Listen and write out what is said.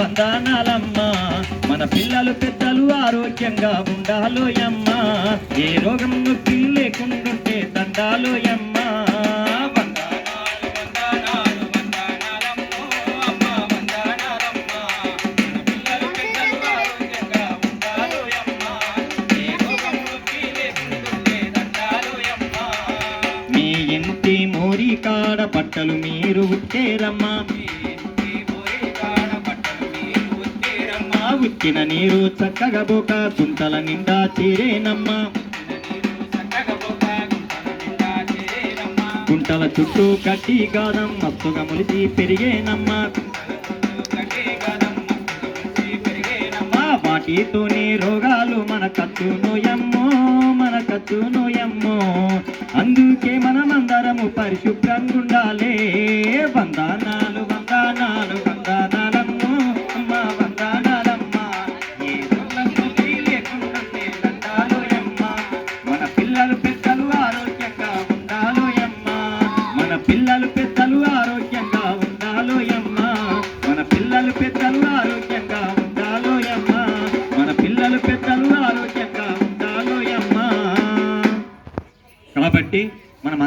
వందనాలమ్మా మన పిల్లలు పెద్దలు ఆరోగ్యంగా ఉండాలోయమ్మ. ఏ రోగం నొప్పి లేకుండుంటే దండాలోయమ్మ. వందనాలు మీ ఇంటి మోరి కాడ పట్టలు మీరు ఉట్టేరమ్మా. ఉచ్చిన నీరు చక్కగా బోక గుంటల నిండా చేరేనమ్మా. గుంటల చుట్టూ కట్టి గాదం మత్తుగా ములిచి పెరిగేనమ్మా. అమ్మా, వాటితోనే రోగాలు మన కచ్చునోయమ్మో మన కచ్చునోయమ్మో అందుకే మనమందరము పరిశుభ్రంగా ఉండాలే వందనాలు పెద్దలు ఆరోగ్యంగా ఉండాలోయమ్మ. మన పిల్లలు పెద్దలు ఆరోగ్యంగా ఉండాలోయమ్మ. కాబట్టి మనం